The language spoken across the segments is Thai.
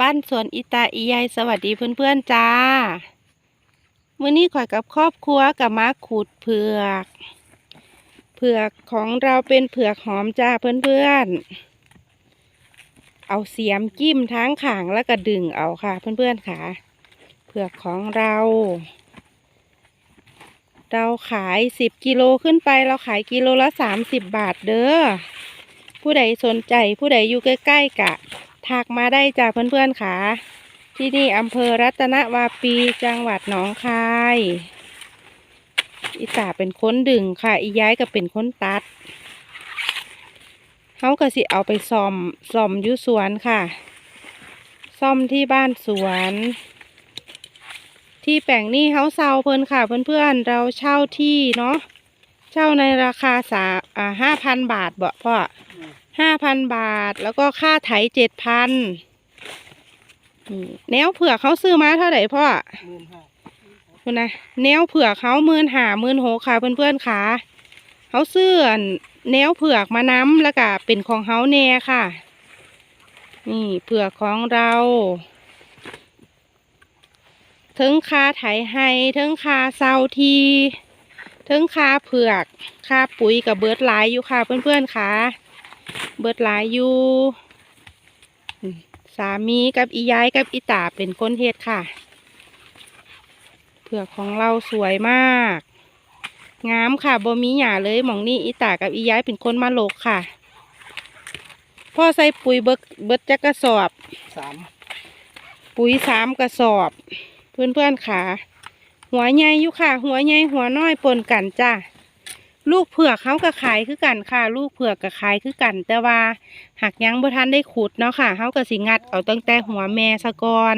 บ้านสวนอิตาอียายสวัสดีเพื่อนๆจ้ามื้อนี้ข่อยกับครอบครัวกับมาขูดเผือก เผือกของเราเป็นเผือกหอมจ้าเพื่อนๆ เอาเสียมจิ้มทั้งขางแล้วก็ดึงเอาค่ะ เพื่อนๆค่ะ เผือกของเรา เราขายสิบกิโลขึ้นไปเราขายกิโลละสามสิบบาทเด้อผู้ใดสนใจผู้ใดอยู่ใกล้ๆกะ ทักมาได้จ้าเพื่อนๆค่ะ ที่นี่อำเภอรัตนวาปีจังหวัดหนองคาย อีตาเป็นคนดึงค่ะ อีย้ายก็เป็นคนตัดเขาก็สิเอาไปซ่อมซ่อมยุสวนค่ะ ซ่อมที่บ้านสวน ที่แปลงนี้เขาเซาเพิ่นค่ะ เพื่อนๆเราเช่าที่เนาะเช่าในราคาสาอ่าห้าพันบาทบ่พ่อ ห้าพันบาท แล้วก็ค่าไถเจ็ดพันแนวเผือกเขาซื้อมาเท่าไหร่พ่อหมื่นห้าคุณนะแนวเผือกเขาหมื่นหาหมื่นหกค่ะเพื่อนๆค่ะเขาซื้ออันแนวเผือกมาน้ำแล้วก็เป็นของเขาแน่ค่ะ นี่เผือกของเราถึงคาไถให้ถึงคาเซาทีถึงคาเผือกคาปุ๋ยกับเบิร์ดหลายอยู่ค่ะเพื่อนๆค่ะ เบิดหลายอยู่อืมสามีกับอีย้ายกับอีตาเป็นคนเฮ็ดค่ะ เผือกของเราสวยมาก งามค่ะบ่มีหยาเลยหมองนี่อีตากับอีย้ายเป็นคนมาโลกค่ะ พ่อใส่ปุ๋ยเบิกเบิดจักกระสอบสามปุ๋ยสามกระสอบเพื่อนเพื่อนๆค่ะ หัวใหญ่อยู่ค่ะ หัวใหญ่หัวน้อยปนกันจ้า ลูกเผือกเขาก็ขายคือกันค่ะ ลูกเผือกก็ขายคือกัน แต่ว่าหากยังบ่ทันได้ขุดเนาะค่ะเขาก็สิงัดเอาตั้งแต่หัวแม่สะกอน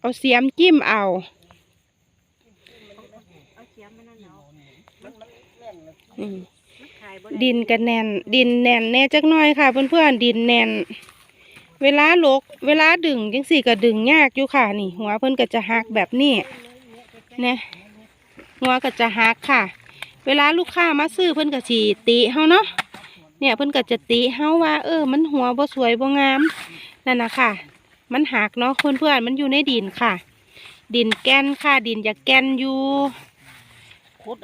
เอาเสียมจิ้มเอาดินกันแน่น ดินแน่นแน่จักหน่อยค่ะ เพื่อนๆดินแน่น เวลาลก เวลาดึงจังสี่ก็ดึงยากอยู่ค่ะ นี่ หัวเพิ่อนก็จะหักแบบนี้เนี่ย หัวก็จะหักค่ะ เวลาลูกค้ามาซื้อเพิ่นก็สิติเฮาเนาะเนี่ยเพิ่นก็จะติเฮาว่า เออ มันหัวบ่สวยบ่งามนั่นนะค่ะ มันหักเนาะเพื่อนๆมันอยู่ในดินค่ะ ดินแกนค่ะ ดินอยากแกนอยู่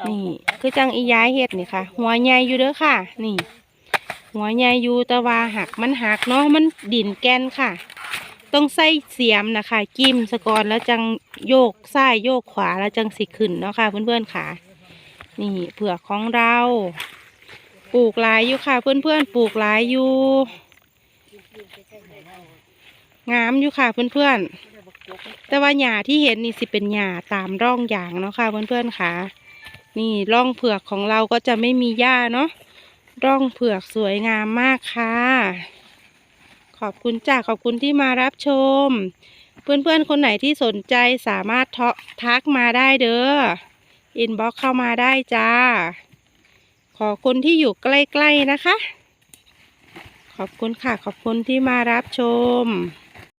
นี่คือจังอีย้ายเห็ดนี่ค่ะ หัวใหญ่อยู่เด้อค่ะ นี่ หัวใหญ่อยู่แต่ว่าหักมันหักเนาะมันดินแกนค่ะ ต้องใส่เสียมนะคะ จิ้มสะกอนแล้วจังโยกซ้ายโยกขวาแล้วจังสิขึ้นเนาะค่ะเพื่อนๆค่ะ นี่เผือกของเรา ปลูกหลายอยู่ค่ะ เพื่อนๆปลูกหลายอยู่งามอยู่ค่ะ เพื่อนๆ แต่ว่าหญ้าที่เห็นนี่สิเป็นหญ้าตามร่องอย่างเนาะค่ะ เพื่อนๆค่ะ นี่ร่องเผือกของเราก็จะไม่มีหญ้าเนาะร่องเผือกสวยงามมากค่ะ ขอบคุณจ้าขอบคุณที่มารับชม เพื่อนๆคนไหนที่สนใจสามารถททักมาได้เด้ออินบ็อกเข้ามาได้จ้า ขอคนที่อยู่ใกล้ ๆ นะคะ ขอบคุณค่ะ ขอบคุณที่มารับชม